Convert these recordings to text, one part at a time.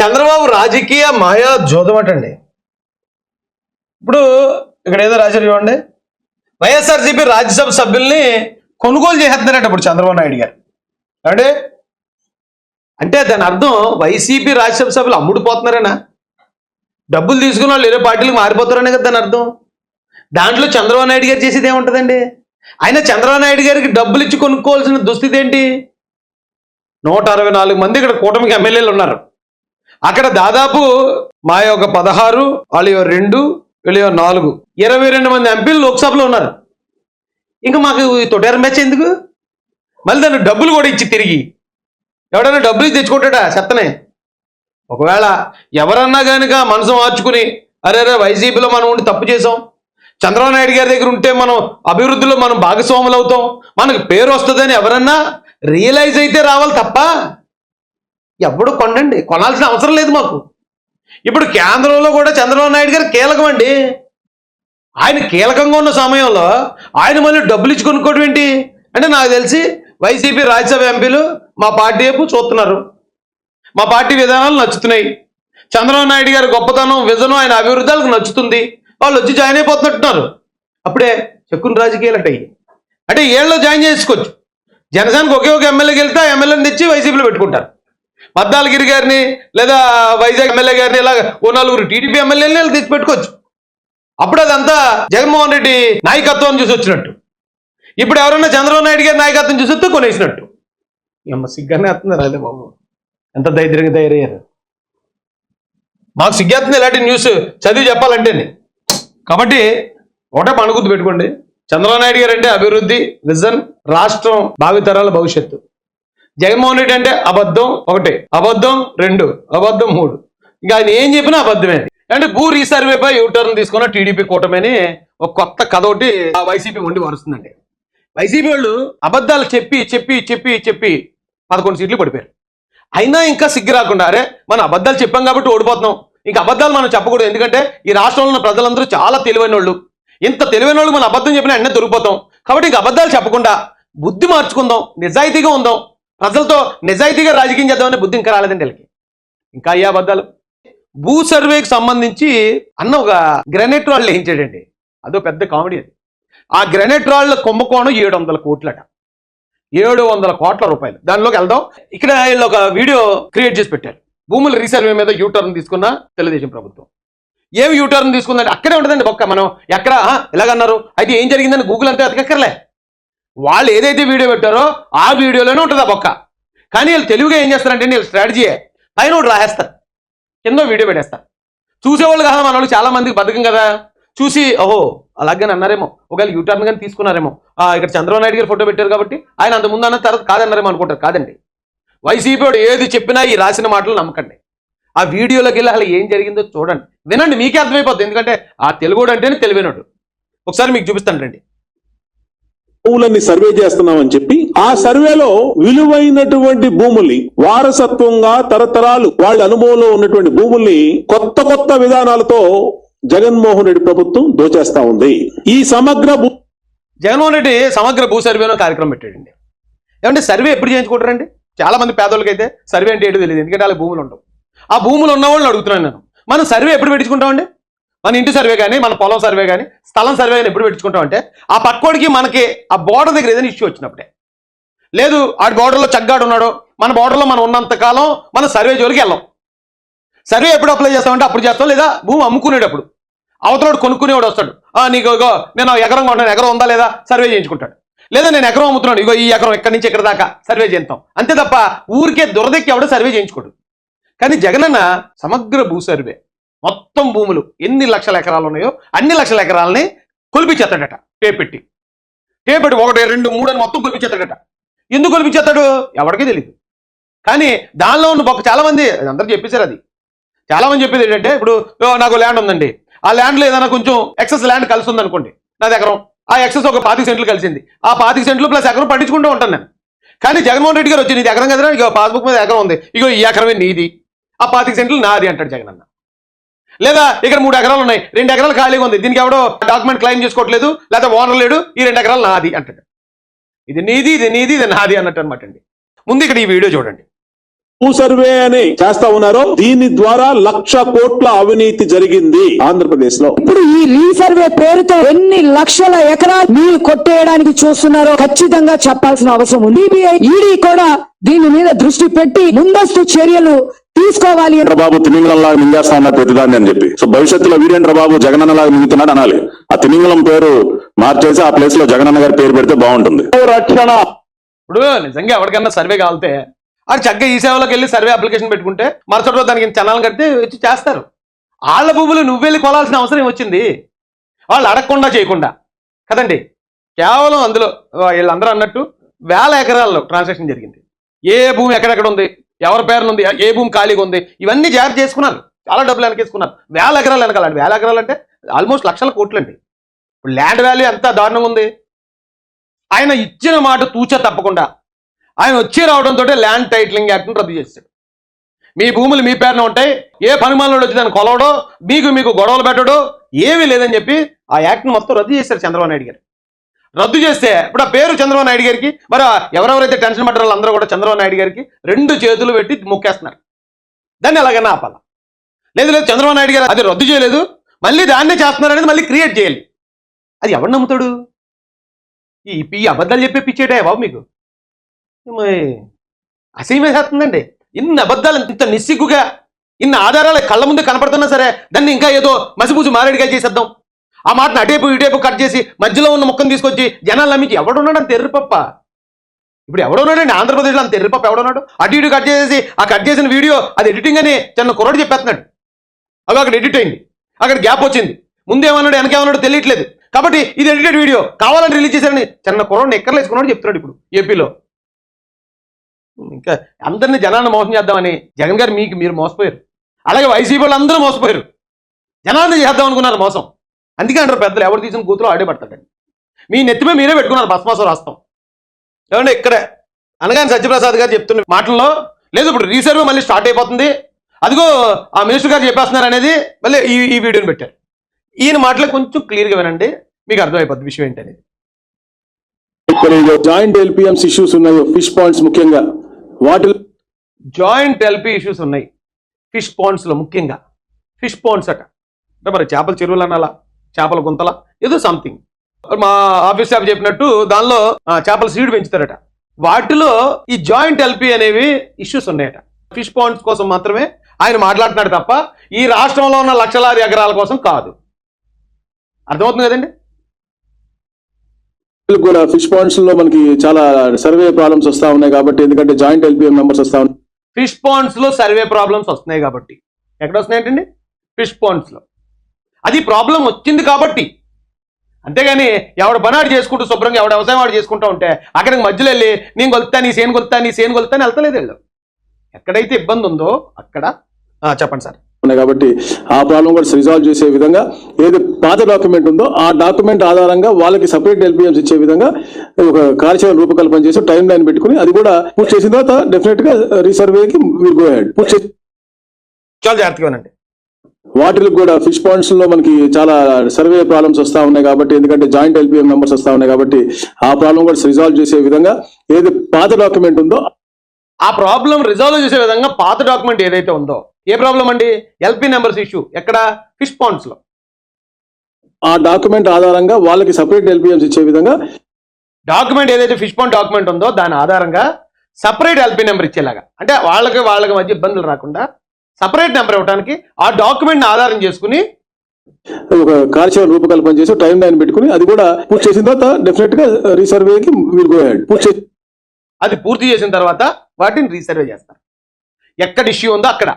చంద్రబాబు రాజకీయ మాయా జోదమటండి ఇప్పుడు ఇక్కడ ఏదో రాశారు చూడండి. వైఎస్ఆర్సీపీ రాజ్యసభ సభ్యుల్ని కొనుగోలు చేసేస్తున్నారట ఇప్పుడు చంద్రబాబు నాయుడు గారు. అంటే అంటే దాని అర్థం వైసీపీ రాజ్యసభ సభ్యులు అమ్ముడుపోతున్నారేనా? డబ్బులు తీసుకున్న వాళ్ళు వేరే పార్టీలకు మారిపోతారనే కదా దాని అర్థం. దాంట్లో చంద్రబాబు నాయుడు గారు చేసేది ఏముంటుందండి? ఆయన చంద్రబాబు నాయుడు గారికి డబ్బులు ఇచ్చి కొనుక్కోవాల్సిన దుస్థితి ఏంటి? నూట అరవై నాలుగు మంది ఇక్కడ కూటమికి ఎమ్మెల్యేలు ఉన్నారు. అక్కడ దాదాపు మా యొక్క పదహారు వాళ్ళు రెండు వీళ్ళు నాలుగు. ఇరవై రెండు మంది ఎంపీలు లోక్సభలో ఉన్నారు. ఇంకా మాకు ఈ తొటేర మ్యాచ్ ఎందుకు? మళ్ళీ దాన్ని డబ్బులు కూడా ఇచ్చి తిరిగి. ఎవడైనా డబ్బులు ఇచ్చి తెచ్చుకుంటాడా చెత్తనే? ఒకవేళ ఎవరన్నా కనుక మనసు మార్చుకుని అరే అరే వైసీపీలో మనం ఉండి తప్పు చేసాం చంద్రబాబు నాయుడు గారి దగ్గర ఉంటే మనం అభివృద్ధిలో మనం భాగస్వాములు అవుతాం మనకు పేరు వస్తుందని ఎవరన్నా రియలైజ్ అయితే రావాలి తప్ప ఎవడు కొనండి? కొనాల్సిన అవసరం లేదు మాకు. ఇప్పుడు కేంద్రంలో కూడా చంద్రబాబు నాయుడు గారు కీలకం అండి. ఆయన కీలకంగా ఉన్న సమయంలో ఆయన మళ్ళీ డబ్బులు ఇచ్చి కొనుక్కోవడం ఏంటి? అంటే నాకు తెలిసి వైసీపీ రాజ్యసభ ఎంపీలు మా పార్టీ వైపు చూస్తున్నారు. మా పార్టీ విధానాలు నచ్చుతున్నాయి. చంద్రబాబు నాయుడు గారి గొప్పతనం విజనం ఆయన అభివృద్ధాలకు నచ్చుతుంది. వాళ్ళు వచ్చి జాయిన్ అయిపోతున్నట్టున్నారు. అప్పుడే చెక్కుని రాజకీయాలు అంటే అంటే ఏళ్ళలో జాయిన్ చేసుకోవచ్చు. జనసేనకు ఒకే ఒక ఎమ్మెల్యేకి వెళ్తే ఆ ఎమ్మెల్యేని తెచ్చి వైసీపీలో పెట్టుకుంటారు. పద్నాలుగిరి గారిని లేదా వైజాగ్ ఎమ్మెల్యే గారిని ఇలా ఓ నలుగురు టీడీపీ ఎమ్మెల్యేని తెచ్చి పెట్టుకోవచ్చు అప్పుడు అదంతా జగన్మోహన్ రెడ్డి నాయకత్వం చూసి వచ్చినట్టు. ఇప్పుడు ఎవరన్నా చంద్రబాబు నాయుడు గారి నాయకత్వం చూసి వస్తే కొనేసినట్టు. ఏమో సిగ్గానే వస్తున్నారు అదే బాబు. ఎంత దైద్యంగా తయారయ్యారు. మాకు సిగ్గేస్తుంది ఇలాంటి న్యూస్ చదివి చెప్పాలంటే కాబట్టి ఒకటే పణుగుద్దు పెట్టుకోండి. చంద్రబాబు నాయుడు గారు అంటే అభివృద్ధి విజన్ రాష్ట్రం భావితరాల భవిష్యత్తు. జగన్మోహన్ రెడ్డి అంటే అబద్ధం ఒకటి అబద్ధం రెండు అబద్ధం మూడు. ఇంకా ఆయన ఏం చెప్పినా అబద్ధమే. అంటే భూ రీసర్వేపై యూటర్న్ తీసుకున్న టీడీపీ కూటమిని ఒక కొత్త కథ ఒకటి ఆ వైసీపీ ఉండి వరుస్తుందండి వైసీపీ వాళ్ళు అబద్ధాలు చెప్పి చెప్పి చెప్పి చెప్పి పదకొండు సీట్లు పడిపోయారు. అయినా ఇంకా సిగ్గు రాకుండా అరే మనం అబద్ధాలు చెప్పాం కాబట్టి ఓడిపోతున్నాం. ఇంకా అబద్ధాలు మనం చెప్పకూడదు. ఎందుకంటే ఈ రాష్ట్రంలో ఉన్న ప్రజలందరూ చాలా తెలివైన వాళ్ళు ఇంత తెలివైన వాళ్ళు మనం అబద్ధం చెప్పినా అన్నీ దొరికిపోతాం. కాబట్టి ఇంక అబద్ధాలు చెప్పకుండా బుద్ధి మార్చుకుందాం నిజాయితీగా ఉందాం. ప్రజలతో నిజాయితీగా రాజకీయం చేద్దామనే బుద్ధి ఇంకా రాలేదండి వీళ్ళకి. ఇంకా అయ్యే అబద్ధాలు. భూ సర్వేకి సంబంధించి అన్న ఒక గ్రనైట్ రాళ్ళు వేయించాడండి. అదో పెద్ద కామెడీ అది. ఆ గ్రనైట్ రాళ్ళ కుంభకోణం ఏడు వందల కోట్లట. ఏడు వందల కోట్ల రూపాయలు. దానిలోకి వెళ్దాం. ఇక్కడ వీళ్ళు ఒక వీడియో క్రియేట్ చేసి పెట్టారు. భూముల రీసర్వే మీద యూటర్న్ తీసుకున్న తెలుగుదేశం ప్రభుత్వం. ఏమి యూటర్న్ తీసుకుందంటే అక్కడే ఉంటుందండి ఒక్క మనం ఎక్కడ ఇలాగన్నారు ఎలాగన్నారు అయితే ఏం జరిగిందని గూగుల్ అంతా అతకక్కర్లే వాళ్ళు ఏదైతే వీడియో పెట్టారో ఆ వీడియోలోనే ఉంటుంది ఆ బొక్క. కానీ వీళ్ళు తెలుగుగా ఏం చేస్తారంటే వీళ్ళు స్ట్రాటజీయే పైన ఒకటి రాసేస్తారు. కింద వీడియో పెట్టేస్తారు. చూసేవాళ్ళు కదా మన వాళ్ళు చాలా మందికి బతకం కదా. చూసి ఓహో అలాగని అన్నారేమో. ఒకవేళ యూటర్న్ కానీ తీసుకున్నారేమో. ఆ, ఇక్కడ చంద్రబాబు నాయుడు గారు ఫోటో పెట్టారు కాబట్టి ఆయన అంత ముందు అన్న తర్వాత కాదన్నారేమో అనుకుంటారు. కాదండి. వైసీపీ వాడు ఏది చెప్పినా ఈ రాసిన మాటలు నమ్మకండి. ఆ వీడియోలోకి వెళ్ళి అసలు ఏం జరిగిందో చూడండి. వినండి మీకే అర్థమైపోతుంది ఎందుకంటే ఆ తెలుగుడు అంటేనే తెలివైనడు. ఒకసారి మీకు చూపిస్తాను రండి. భూములన్నీ సర్వే చేస్తున్నామని చెప్పి ఆ సర్వేలో విలువైనటువంటి భూముల్ని వారసత్వంగా తరతరాలు వాళ్ళ అనుభవంలో ఉన్నటువంటి భూముల్ని కొత్త కొత్త విధానాలతో జగన్మోహన్ రెడ్డి ప్రభుత్వం దోచేస్తా ఉంది. ఈ సమగ్ర భూ జగన్మోహన్ రెడ్డి సమగ్ర భూ సర్వేలో కార్యక్రమం పెట్టాడండి. ఏమంటే సర్వే ఎప్పుడు చేయించుకుంటారండి? చాలా మంది పేదోళ్ళకి అయితే సర్వే అంటే ఏంటో తెలియదు ఎందుకంటే వాళ్ళ భూములు ఉండవు. ఆ భూములు ఉన్న వాళ్ళని అడుగుతున్నాను నేను. మనం సర్వే ఎప్పుడు పెట్టించుకుంటామండి? మన ఇంటి సర్వే కానీ మన పొలం సర్వే కానీ స్థలం సర్వే కానీ ఎప్పుడు పెట్టించుకుంటామంటే ఆ పక్కోడికి మనకి ఆ బోర్డర్ దగ్గర ఏదైనా ఇష్యూ వచ్చినప్పుడే. లేదు ఆ బోర్డర్లో చగ్గాడు ఉన్నాడు మన బోర్డర్లో మనం ఉన్నంత కాలం మన సర్వే జోలికి వెళ్ళాం. సర్వే ఎప్పుడు అప్లై చేస్తామంటే అప్పుడు చేస్తాం లేదా భూమి అమ్ముకునేటప్పుడు. అవతలోడు కొనుక్కునేవాడు వస్తాడు. "ఆ, నీకు ఇగో నేను ఎకరం కొంటాను ఎకరం ఉందా లేదా? సర్వే చేయించుకుంటాడు. లేదా నేను ఎకరం అమ్ముతున్నాను ఇగో ఈ ఎకరం ఎక్కడి నుంచి ఇక్కడ దాకా సర్వే చేస్తాం అంతే తప్ప ఊరికే దురదెక్కి ఎవడో సర్వే చేయించుకోడు. కానీ జగనన్న సమగ్ర భూ సర్వే. మొత్తం భూములు ఎన్ని లక్షల ఎకరాలు ఉన్నాయో అన్ని లక్షల ఎకరాలని కొలిపించేస్తాడట టేపెట్టి టేపెట్టి ఒకటి రెండు మూడు అని మొత్తం కొలిపించేస్తాడట ఎందుకు కొలిపించేస్తాడు ఎవరికీ తెలియదు కానీ దానిలో ఉన్న ఒక చాలామంది అందరూ చెప్పేశారు అది. చాలామంది చెప్పేది ఏంటంటే ఇప్పుడు "ఓ, నాకు ల్యాండ్ ఉందండి. ఆ ల్యాండ్లో ఏదైనా కొంచెం ఎక్సెస్ ల్యాండ్ కలిసి ఉంది అనుకోండి నాది ఎకరం. ఆ ఎక్సెస్ ఒక పాతిక సెంట్లు కలిసింది. ఆ పాతిక సెంట్లు ప్లస్ ఎకరం పట్టించుకుంటూ ఉంటాను నేను. కానీ జగన్మోహన్ రెడ్డి గారు వచ్చి నీది ఎకరం కదరా? ఇక పాస్బుక్ మీద ఎకరం ఉంది. ఇగో ఈ ఎకరమే నీది. ఆ పాతిక సెంట్లు నాది అంటాడు జగన్ అన్న లేదా ఇక్కడ మూడు ఎకరాలు ఉన్నాయి. రెండు ఎకరాలు ఖాళీగా ఉంది. దీనికి ఎవడో డాక్యుమెంట్ క్లెయిమ్ చేసుకోవట్లేదు. లేదా ఓనర్ లేడు. ఈ రెండు ఎకరాలు నాది అంటాడు. ఇది నీది ఇది నీది ఇది నాది అన్నట్టు అనమాట అండి. ముందు ఇక్కడ ఈ వీడియో చూడండి. భూ సర్వే అని చేస్తా ఉన్నారో దీని ద్వారా లక్ష కోట్ల అవినీతి జరిగింది ఆంధ్రప్రదేశ్లో ఇప్పుడు ఈ రీసర్వే పేరుతో ఎన్ని లక్షల ఎకరాలు మీరు కొట్టేయడానికి చూస్తున్నారో ఖచ్చితంగా చెప్పాల్సిన అవసరం ఉంది. ఈడీ కూడా దీని మీద దృష్టి పెట్టి ముందస్తు చర్యలు తీసుకోవాలి అని బాబు తిమింగలంలాగా మింగేస్తా ఉన్నారు ప్రతిదాన్ని అని చెప్పి. సో భవిష్యత్తులో వీరేంద్ర బాబు జగనన్న లాగా మింగుతున్నాడు అనాలి. ఆ తిమింగలం పేరు మార్చేసి ఆ ప్లేస్లో జగనన్న గారి పేరు పెడితే బాగుంటుంది. రక్షణ. ఇప్పుడు నిజంగా ఎవరికైనా సర్వే కావాలితే ఆడు చక్కగా ఈ సేవలోకి వెళ్ళి సర్వే అప్లికేషన్ పెట్టుకుంటే మరుసటి రోజు దానికి చనాలను కడితే వచ్చి చేస్తారు. వాళ్ళ భూములు నువ్వు వెళ్ళి కొలాల్సిన అవసరం వచ్చింది వాళ్ళు అడగకుండా చేయకుండా. కదండి? కేవలం అందులో వీళ్ళందరూ అన్నట్టు వేల ఎకరాల్లో ట్రాన్సాక్షన్ జరిగింది. ఏ భూమి ఎక్కడెక్కడ ఉంది? ఎవరి పేర్లు ఉంది ఏ భూమి ఖాళీగా ఉంది? ఇవన్నీ జాగ్రత్త చేసుకున్నారు. చాలా డబ్బులు వెనకేసుకున్నారు. వేల ఎకరాలు వెనకాలండి. వేల ఎకరాలు అంటే ఆల్మోస్ట్ లక్షల కోట్లు అండి ఇప్పుడు ల్యాండ్ వాల్యూ ఎంత దారుణంగా ఉంది? ఆయన ఇచ్చిన మాట తూచ తప్పకుండా. ఆయన వచ్చి రావడంతో ల్యాండ్ టైటిలింగ్ యాక్ట్ని రద్దు చేస్తాడు మీ భూములు మీ పేరున ఉంటాయి. ఏ పనిమాలలో వచ్చి దాన్ని కొలవడో మీకు మీకు గొడవలు పెట్టడో ఏమీ లేదని చెప్పి ఆ యాక్ట్ని మొత్తం రద్దు చేశారు చంద్రబాబు నాయుడు గారు. రద్దు చేస్తే ఇప్పుడు ఆ పేరు చంద్రబాబు నాయుడు గారికి మరి ఎవరెవరైతే టెన్షన్ పడ్డారో వాళ్ళందరూ కూడా చంద్రబాబు నాయుడు గారికి రెండు చేతులు పెట్టి మొక్కేస్తున్నారు. దాన్ని ఎలాగైనా ఆపాల? లేదు లేదు చంద్రబాబు నాయుడు గారు అది రద్దు చేయలేదు మళ్ళీ దాన్నే చేస్తున్నారు అనేది మళ్ళీ క్రియేట్ చేయాలి. అది ఎవడు నమ్ముతాడు? ఈ ఈ అబద్ధాలు చెప్పే పిచ్చేటే బాబు మీకు? మరి అసహ్యమే చేస్తుందండి ఇన్ని అబద్ధాలు ఇంత నిస్సిగ్గుగా ఇన్ని ఆధారాలు కళ్ళ ముందు కనపడుతున్నా సరే దాన్ని ఇంకా ఏదో మసిపూసి మారేడుగా చేసేద్దాం. ఆ మాటను అటేపు ఇటేపు కట్ చేసి మధ్యలో ఉన్న మొక్కను తీసుకొచ్చి జనాలు నమ్మించి ఎవడున్నాడు అంత ఎర్రిపప్ప ఇప్పుడు ఎవడున్నాడండి? ఆంధ్రప్రదేశ్లో అంత ఎర్రిపప్ప ఎవడున్నాడు? అటు ఇటు కట్ చేసేసి ఆ కట్ చేసిన వీడియో అది ఎడిటింగ్ అని చిన్న కుర్రాడు చెప్పేస్తున్నాడు. అవి అక్కడ ఎడిట్ అయింది. అక్కడ గ్యాప్ వచ్చింది. ముందేమన్నాడు వెనకేమన్నాడు తెలియట్లేదు. కాబట్టి ఇది ఎడిటెడ్ వీడియో. కావాలని రిలీజ్ చేశారని చిన్న కుర్రాడు ఎక్కర్లేసుకున్నాడు చెప్తున్నాడు ఇప్పుడు ఏపీలో. ఇంకా అందరినీ జనాన్ని మోసం చేద్దామని జగన్ గారు మీకు మీరు మోసపోయారు. అలాగే వైసీపీ వాళ్ళు అందరూ మోసపోయారు. జనాన్ని చేద్దాం అనుకున్నారు మోసం. అందుకే అంటారు పెద్దలు ఎవరు తీసిన కూతురు ఆడే పడతాడండి. మీ నెత్తిమే మీరే పెట్టుకున్నారు భస్మాసం రాస్తాం ఏమంటే ఇక్కడే? అనగానే సత్యప్రసాద్ గారు చెప్తున్న మాటల్లో లేదు ఇప్పుడు రీసర్వ్ మళ్ళీ స్టార్ట్ అయిపోతుంది. అదిగో ఆ మినిస్టర్ గారు చెప్పేస్తున్నారు అనేది మళ్ళీ ఈ ఈ వీడియోని పెట్టారు. ఈయన మాటలు కొంచెం క్లియర్గా వినండి మీకు అర్థమైపోద్ది విషయం ఏంటనేది. ఇక్కడ జాయింట్ ఎల్పిఎంస్ ఇష్యూస్ ఉన్నాయి ఫిష్ పాయింట్స్ ముఖ్యంగా. వాటి జాయింట్ ఎల్పి ఇష్యూస్ ఉన్నాయి ఫిష్ పాండ్స్లో ముఖ్యంగా. ఫిష్ పాండ్స్ అట. అంటే మరి చేపల చెరువులు అనాలా? చేపల గుంతల ఏదో సంథింగ్ మా ఆఫీస్ స్టాఫ్ చెప్పినట్టు దానిలో చేపల సీడ్ పెంచుతారట. వాటిలో ఈ జాయింట్ ఎల్పి అనేవి ఇష్యూస్ ఉన్నాయట. ఫిష్ పాండ్స్ కోసం మాత్రమే ఆయన మాట్లాడుతున్నాడు తప్ప ఈ రాష్ట్రంలో ఉన్న లక్షలాది ఎకరాల కోసం కాదు. అర్థమవుతుంది కదండి? కూడా ఫిష్ పాయింట్స్లో మనకి చాలా సర్వే ప్రాబ్లమ్స్ వస్తా ఉన్నాయి కాబట్టి ఎందుకంటే జాయింట్ ఎల్పిఎం మెంబర్స్ వస్తా ఉన్నాయి ఫిష్ పాండ్స్లో సర్వే ప్రాబ్లమ్స్ వస్తున్నాయి కాబట్టి. ఎక్కడ వస్తున్నాయంటండి ఫిష్ పాండ్స్లో. అది ప్రాబ్లం వచ్చింది కాబట్టి. అంతేగాని ఎవడ బనాడు చేసుకుంటూ శుభ్రంగా ఎవడ వ్యవసాయం వాడు చేసుకుంటూ ఉంటే అక్కడికి మధ్యలో వెళ్ళి నేను కొలుతా నీ సేను కొలుతా నీ సేను కొలుతా అని వెళ్తలేదు వెళ్ళు. ఎక్కడైతే ఇబ్బంది ఉందో అక్కడ. చెప్పండి సార్. ఉన్నాయి కాబట్టి ఆ ప్రాబ్లం కూడా రిజాల్వ్ చేసే విధంగా ఏది పాత డాక్యుమెంట్ ఉందో ఆ డాక్యుమెంట్ ఆధారంగా వాళ్ళకి సపరేట్ ఎల్పిఎంస్ ఇచ్చే విధంగా ఒక కార్యక్రమం రూపకల్పన చేసి టైం లైన్ పెట్టుకుని అది కూడా పూర్తి చేసిన తర్వాత డెఫినెట్గా రీసర్వేకి గో హెడ్ పూర్తి చేసి చాలా జాగ్రత్తగా వినండి వాటికి కూడా ఫిష్ పాయింట్స్లో మనకి చాలా సర్వే ప్రాబ్లమ్స్ వస్తా ఉన్నాయి కాబట్టి ఎందుకంటే జాయింట్ ఎల్పిఎం మెంబర్స్ వస్తా ఉన్నాయి కాబట్టి ఆ ప్రాబ్లం కూడా రిజాల్వ్ చేసే విధంగా ఏది పాత డాక్యుమెంట్ ఉందో ఆ ప్రాబ్లం రిజాల్వ్ చేసే విధంగా పాత డాక్యుమెంట్ ఏదైతే ఉందో ఏ ప్రాబ్లం అండి? ఎల్పి నెంబర్స్ ఇష్యూ ఎక్కడ? ఫిష్ పాండ్స్లో. ఆ డాక్యుమెంట్ ఆధారంగా వాళ్ళకి సపరేట్ ఎల్పిఎంస్ ఇచ్చే విధంగా డాక్యుమెంట్ ఏదైతే ఫిష్ పాండ్ డాక్యుమెంట్ ఉందో దాని ఆధారంగా సపరేట్ ఎల్పి నెంబర్ ఇచ్చేలాగా. అంటే వాళ్ళకి వాళ్ళకి మధ్య ఇబ్బందులు రాకుండా సపరేట్ నెంబర్ ఇవ్వడానికి ఆ డాక్యుమెంట్ ఆధారం చేసుకుని ఒక కార్యక్రమం రూపకల్పన చేసి టైం లైన్ పెట్టుకుని అది కూడా పూర్తి చేసిన తర్వాత డెఫినెట్గా రీసర్వేకి హెడ్ పూర్తి అది పూర్తి చేసిన తర్వాత వాటిని రీసర్వే చేస్తారు. ఎక్కడ ఇష్యూ ఉందో అక్కడ.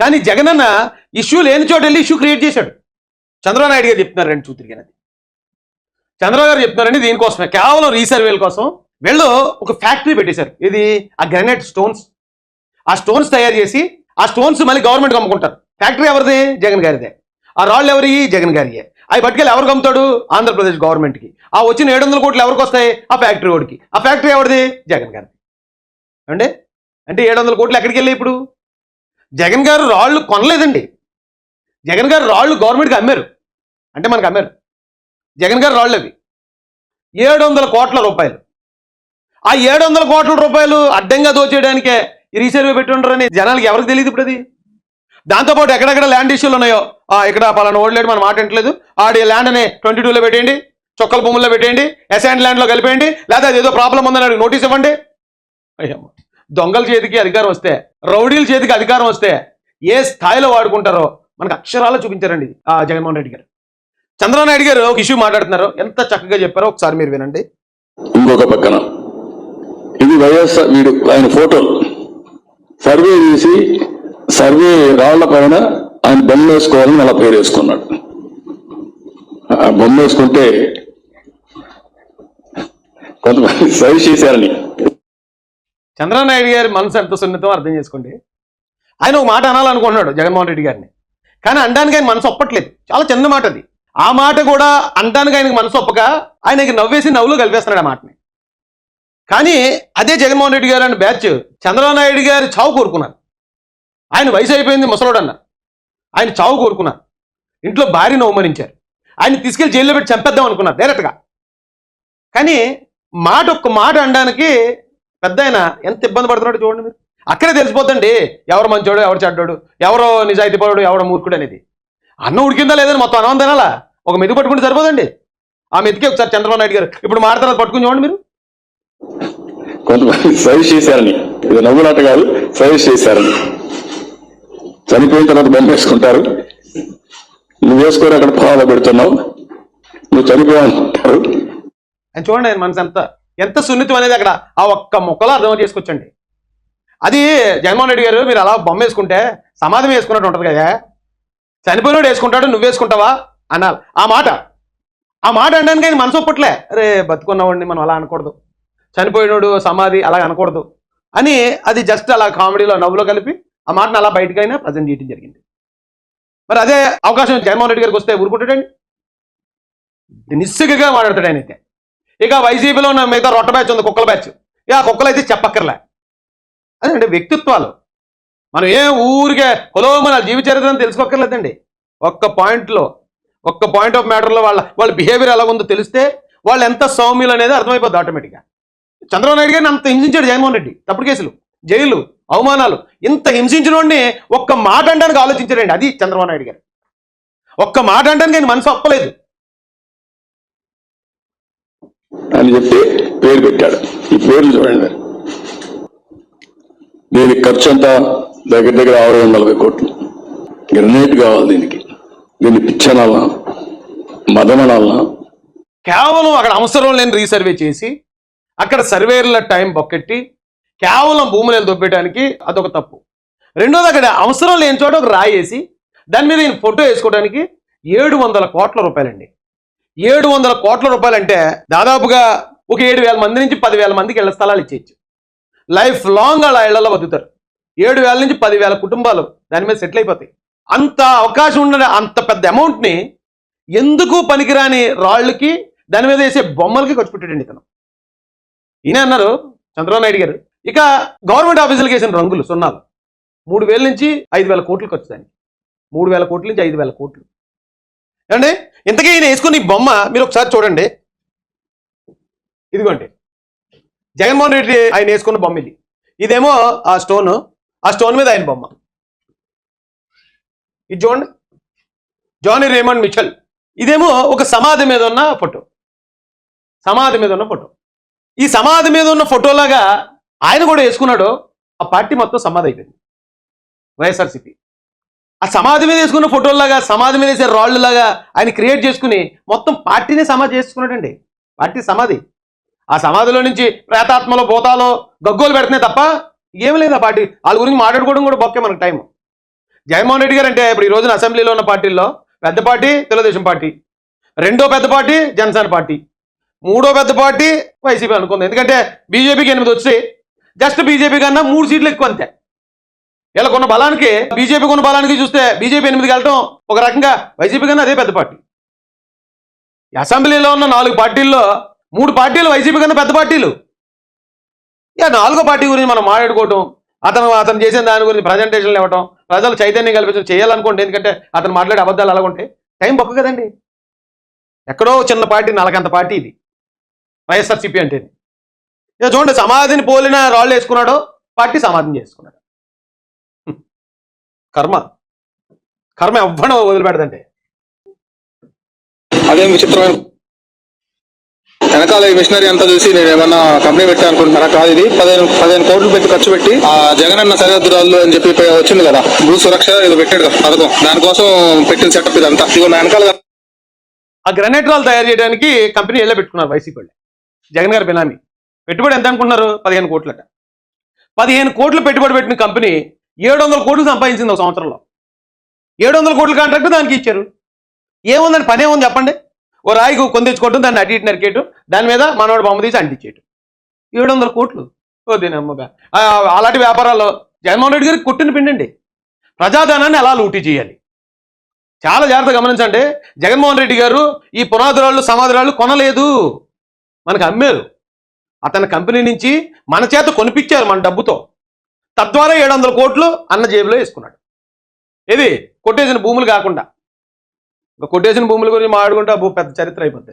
కానీ జగనన్న ఇష్యూ లేని చోట వెళ్ళి ఇష్యూ క్రియేట్ చేశాడు. చంద్రబాబు నాయుడు గారు చెప్తున్నారు రెండు చూతిరిగినది చంద్రబాబు గారు చెప్తున్నారండి దీనికోసమే. కేవలం రీసర్వేల కోసం. వీళ్ళు ఒక ఫ్యాక్టరీ పెట్టేశారు. ఇది ఆ గ్రానైట్ స్టోన్స్ ఆ స్టోన్స్ తయారు చేసి ఆ స్టోన్స్ మళ్ళీ గవర్నమెంట్కి అమ్ముకుంటారు ఫ్యాక్టరీ ఎవరిది? జగన్ గారిదే. ఆ రాళ్ళు ఎవరి? జగన్ గారియే. అవి పట్టుకెళ్ళి ఎవరికి అమ్ముతాడు ఆంధ్రప్రదేశ్ గవర్నమెంట్కి ఆ వచ్చిన ఏడు వందల కోట్లు ఎవరికి వస్తాయి? ఆ ఫ్యాక్టరీ వాడికి. ఆ ఫ్యాక్టరీ ఎవరిది? జగన్ గారిది. అండి అంటే ఏడు వందల కోట్లు ఎక్కడికి వెళ్ళాయి ఇప్పుడు? జగన్ గారు రాళ్ళు కొనలేదండి. జగన్ గారు రాళ్ళు గవర్నమెంట్కి అమ్మారు. అంటే మనకు అమ్మారు. జగన్ గారు రాళ్ళు అవి. ఏడు వందల కోట్ల రూపాయలు. ఆ ఏడు వందల కోట్ల రూపాయలు అడ్డంగా దోచేయడానికే రీసర్వే పెట్టుంటారని జనాలకి ఎవరికి తెలియదు ఇప్పుడు అది? దాంతోపాటు ఎక్కడెక్కడ ల్యాండ్ ఇష్యూలు ఉన్నాయో? ఆ, ఇక్కడ పలానా ఓడలేడు మనం మాట వింటలేదు. ఆడి ల్యాండ్ అనే ట్వంటీ టూలో పెట్టేయండి చొక్కల భూముల్లో పెట్టేయండి అసైన్ ల్యాండ్లో కలిపేయండి లేదా అది ఏదో ప్రాబ్లం ఉందని అడిగి నోటీస్ ఇవ్వండి. అయ్యమ్మ దొంగల చేతికి అధికారం వస్తే రౌడీల చేతికి అధికారం వస్తే ఏ స్థాయిలో వాడుకుంటారో మనకు అక్షరాలు చూపించారండి ఆ జగన్మోహన్ రెడ్డి గారు. చంద్రబాబు నాయుడు గారు ఒక ఇష్యూ మాట్లాడుతున్నారు. ఎంత చక్కగా చెప్పారో ఒకసారి మీరు వినండి. ఇంకొక పక్కన. ఇది వైఎస్ఆర్ వీడు ఆయన ఫోటోలు సర్వే చేసి సర్వే రాళ్ళ పైన ఆయన బొమ్మ వేసుకోవాలని అలా పేరు వేసుకున్నాడు. ఆ బొమ్మ వేసుకుంటే కొంతమంది సజెస్ట్ చేశారని. చంద్రనాయుడు నాయుడు గారి మనసు ఎంత సున్నితం అర్థం చేసుకోండి. ఆయన ఒక మాట అనాలనుకుంటున్నాడు జగన్మోహన్ రెడ్డి గారిని. కానీ అనడానికి ఆయన మనసు ఒప్పట్లేదు. చాలా చిన్న మాట అది ఆ మాట కూడా అనడానికి ఆయనకి మనసు ఒప్పక ఆయనకి నవ్వేసి నవ్వులు కలిపేస్తున్నాడు ఆ మాటని. కానీ అదే జగన్మోహన్ రెడ్డి గారు అనే బ్యాచ్ చంద్రబాబు నాయుడు గారు చావు కోరుకున్నారు. ఆయన వయసు అయిపోయింది ముసలోడు ఆయన చావు కోరుకున్నారు. ఇంట్లో భార్యను అవమానించారు. ఆయన తీసుకెళ్ళి జైల్లో పెట్టి చంపేద్దాం అనుకున్నారు డైరెక్ట్గా. కానీ మాట ఒక్క మాట అనడానికి పెద్ద ఆయన ఎంత ఇబ్బంది పడుతున్నాడు చూడండి మీరు. అక్కడే తెలిసిపోద్దండి ఎవరు మంచోడు ఎవరు చెడ్డోడు ఎవరో నిజాయితీ పరుడు ఎవరో మూర్ఖుడు అనేది. అన్నం ఉడికిందా లేదని మొత్తం అన్నం ఒక మెతుకు పట్టుకుంటే సరిపోదండి. ఆ మెతికి ఒకసారి చంద్రబాబు నాయుడు గారు. ఇప్పుడు మారుతున్నది పట్టుకుని చూడండి మీరు. కొంతమంది సజెస్ట్ చేశారని. ఇది నవ్వులాట కాదు సజెస్ట్ చేశారని. చనిపోయిన తర్వాత బొమ్మ వేసుకుంటారు. నువ్వు వేసుకొని అక్కడ పొలాలు పెడుతున్నావు. నువ్వు చనిపోయావు అని చూడండి ఆయన మనసు ఎంత ఎంత సున్నితం అనేది అక్కడ ఆ ఒక్క మొక్కలో అర్థం చేసుకొచ్చండి అది జగన్మోహన్ రెడ్డి గారు మీరు అలా బొమ్మ వేసుకుంటే సమాధం వేసుకున్నట్టు ఉంటుంది కదా. చనిపోయినోడు వేసుకుంటాడు నువ్వు వేసుకుంటావా? అన్నారు. ఆ మాట. ఆ మాట అనడానికి ఆయన మనసు ఒప్పట్లే. అరే బతుకున్నవాడిని మనం అలా అనకూడదు. చనిపోయినోడు సమాధి అలా అనకూడదు అని అది జస్ట్ అలా కామెడీలో నవ్వులో కలిపి ఆ మాటను అలా బయటకైనా ప్రజెంట్ చేయడం జరిగింది. మరి అదే అవకాశం జగన్మోహన్ రెడ్డి గారికి వస్తే ఊరుకుంటాడండి? నిస్సిగ్గుగా మాట్లాడతాడు ఆయన అయితే. ఇక వైసీపీలో ఉన్న మిగతా రొట్ట బ్యాచ్ ఉంది కుక్కల బ్యాచ్. ఇక ఆ కుక్కలు అయితే చెప్పక్కర్లే. అదే వ్యక్తిత్వాలు. మనం ఏ ఊరికే హలో మన జీవ చరిత్రను తెలుసుకోక్కర్లేదండి. ఒక్క పాయింట్లో ఒక్క పాయింట్ ఆఫ్ మ్యాటర్లో వాళ్ళ వాళ్ళ బిహేవియర్ ఎలా ఉందో తెలిస్తే వాళ్ళు ఎంత సౌమ్యులు అనేది అర్థమైపోద్ది ఆటోమేటిక్గా చంద్రబాబు నాయుడు గారిని అంత హింసించాడు జగన్మోహన్ రెడ్డి. తప్పుడు కేసులు జైలు అవమానాలు. ఇంత హింసించిన వాడిని ఒక్క మాట అనడానికి ఆలోచించారండి అది చంద్రబాబు నాయుడు గారు. ఒక్క మాట అనడానికి ఆయన మనసు ఒప్పలేదు. అని చెప్పి పేరు పెట్టాడు. ఈ పేర్లు చూడండి దీనికి ఖర్చు అంతా దగ్గర దగ్గర ఆరు వందల నలభై కోట్లు. గ్రనేట్ కావాలి దీనికి. దీన్ని పిచ్చనాలనా మదమనాలనా? కేవలం అక్కడ అవసరం లేని రీసర్వే చేసి అక్కడ సర్వేర్ల టైం బొక్కెట్టి కేవలం భూములను దొబ్బేయడానికి అదొక తప్పు. రెండోది అక్కడ అవసరం లేని చోట ఒక రాయేసి దాని మీద ఈయన ఫోటో వేసుకోవడానికి ఏడు వందల కోట్ల రూపాయలండి. ఏడు వందల కోట్ల రూపాయలంటే దాదాపుగా ఒక ఏడు వేల మంది నుంచి పదివేల మందికి ఇళ్ళ స్థలాలు ఇచ్చేయచ్చు. లైఫ్ లాంగ్ అలా ఇళ్ళలో బతుకుతారు. ఏడు వేల నుంచి పదివేల కుటుంబాలు దాని మీద సెటిల్ అయిపోతాయి. అంత అవకాశం ఉన్న అంత పెద్ద అమౌంట్ని ఎందుకు పనికిరాని రాళ్ళకి దాని మీద వేసే బొమ్మలకి ఖర్చు పెట్టాడండి ఇతను. ఈయన అన్నారు చంద్రబాబు నాయుడు గారు. ఇక గవర్నమెంట్ ఆఫీసులకు వేసిన రంగులు సున్నాలు. మూడు వేల నుంచి ఐదు వేల కోట్లకు ఖర్చు మూడు వేల కోట్ల నుంచి ఐదు వేల కోట్లు. ఏమండి? ఇంతకీ ఈయన వేసుకున్న ఈ బొమ్మ మీరు ఒకసారి చూడండి. ఇదిగోండి. జగన్మోహన్ రెడ్డి ఆయన వేసుకున్న బొమ్మ ఇది. ఇదేమో ఆ స్టోన్ ఆ స్టోన్ మీద ఆయన బొమ్మ. ఇది చూడండి. Johnny Raymond Mitchell. ఇదేమో ఒక సమాధి మీద ఉన్న ఫోటో. సమాధి మీద ఉన్న ఫోటో. ఈ సమాధి మీద ఉన్న ఫోటోలాగా ఆయన కూడా వేసుకున్నాడు. ఆ పార్టీ మొత్తం సమాధి అయిపోయింది. వైఎస్ఆర్సీపీ. ఆ సమాధి మీద వేసుకున్న ఫోటోలాగా సమాధి మీద వేసే రాళ్ళులాగా ఆయన క్రియేట్ చేసుకుని మొత్తం పార్టీని సమాధి చేసుకున్నాడండి. పార్టీ సమాధి. ఆ సమాధిలో నుంచి ప్రేతాత్మలో భూతాలో గగ్గోలు పెడుతున్నాయి తప్ప ఏమి లేదు ఆ పార్టీ. వాళ్ళ గురించి మాట్లాడుకోవడం కూడా బొక్కే మనకు టైం జగన్మోహన్ రెడ్డి గారు అంటే ఇప్పుడు ఈ రోజున అసెంబ్లీలో ఉన్న పార్టీల్లో పెద్ద పార్టీ తెలుగుదేశం పార్టీ. రెండో పెద్ద పార్టీ జనసేన పార్టీ. మూడో పెద్ద పార్టీ వైసీపీ అనుకుంది. ఎందుకంటే బీజేపీకి ఎనిమిది వచ్చి జస్ట్ బీజేపీ కన్నా మూడు సీట్లు ఎక్కువ అంతే. వీళ్ళకున్న బలానికి బీజేపీ కొన్న బలానికి చూస్తే బీజేపీ ఎనిమిదికి వెళ్ళటం ఒక రకంగా వైసీపీ కన్నా అదే పెద్ద పార్టీ. అసెంబ్లీలో ఉన్న నాలుగు పార్టీల్లో మూడు పార్టీలు వైసీపీ కన్నా పెద్ద పార్టీలు. ఇక నాలుగో పార్టీ గురించి మనం మాట్లాడుకోవటం అతను అతను చేసిన దాని గురించి ప్రజెంటేషన్లు ఇవ్వటం ప్రజలు చైతన్యం కల్పించడం చేయాలనుకోండి ఎందుకంటే అతను మాట్లాడే అబద్ధాలు అలాగుంటాయి. టైం బొక్క కదండి. ఎక్కడో చిన్న పార్టీ నలకంత పార్టీ ఇది. వైఎస్ఆర్సీపీ అంటే ఇక చూడండి సమాధిని పోలిన రాళ్ళు వేసుకున్నాడు పార్టీ సమాధం చేసుకున్నాడు. కర్మ. కర్మ ఎవ్వడం వదిలిపెడదండి అదేం విచిత్రమైన వెనకాల ఈ మిషనరీ అంతా చూసి నేను ఏమన్నా కంపెనీ పెట్టా అనుకుంటున్నారా? కాదు ఇది. పదిహేను పదిహేను కోట్లు పెట్టి ఖర్చు పెట్టి ఆ జగనన్న సరిహద్దురాళ్ళు అని చెప్పి వచ్చింది కదా. భూ సురక్ష ఇది పెట్టాడు కదా పథకం. దానికోసం పెట్టిన సెటప్ ఇదంతా. ఇదిగో వెనకాల ఆ గ్రనైట్ రాల్ తయారు చేయడానికి కంపెనీ వెళ్ళే పెట్టుకున్నారు వైసీపీ జగన్ గారి బినామీ. పెట్టుబడి ఎంత అనుకుంటున్నారు పదిహేను కోట్లట. పదిహేను కోట్లు పెట్టుబడి పెట్టిన కంపెనీ ఏడు వందల కోట్లు సంపాదించింది ఒక సంవత్సరంలో. ఏడు వందల కోట్ల కాంట్రాక్ట్ దానికి ఇచ్చారు. ఏముందని పనే ఉంది చెప్పండి. ఓ రాయికి కొందించుకోవటం దాన్ని అటు ఇటు నరికేయటం దాని మీద మనవాడు బొమ్మ తీసి అంటించేయటం. ఏడు వందల కోట్లు. ఓ దీని అమ్మగా అలాంటి వ్యాపారాల్లో జగన్మోహన్ రెడ్డి గారికి కొట్టిన పిండండి. ప్రజాధనాన్ని ఎలా లూటీ చేయాలి? చాలా జాగ్రత్తగా గమనించండి. జగన్మోహన్ రెడ్డి గారు ఈ పునాదురాళ్ళు సమాధురాళ్ళు కొనలేదు. మనకు అమ్మారు. అతని కంపెనీ నుంచి మన చేత కొనిపించారు మన డబ్బుతో. తద్వారా ఏడు వందల కోట్లు అన్న జేబులో వేసుకున్నాడు. ఇది కొట్టేసిన భూములు కాకుండా. ఇంకా కొట్టేసిన భూముల గురించి మాట్లాడుకుంటే భూ పెద్ద చరిత్ర అయిపోతుంది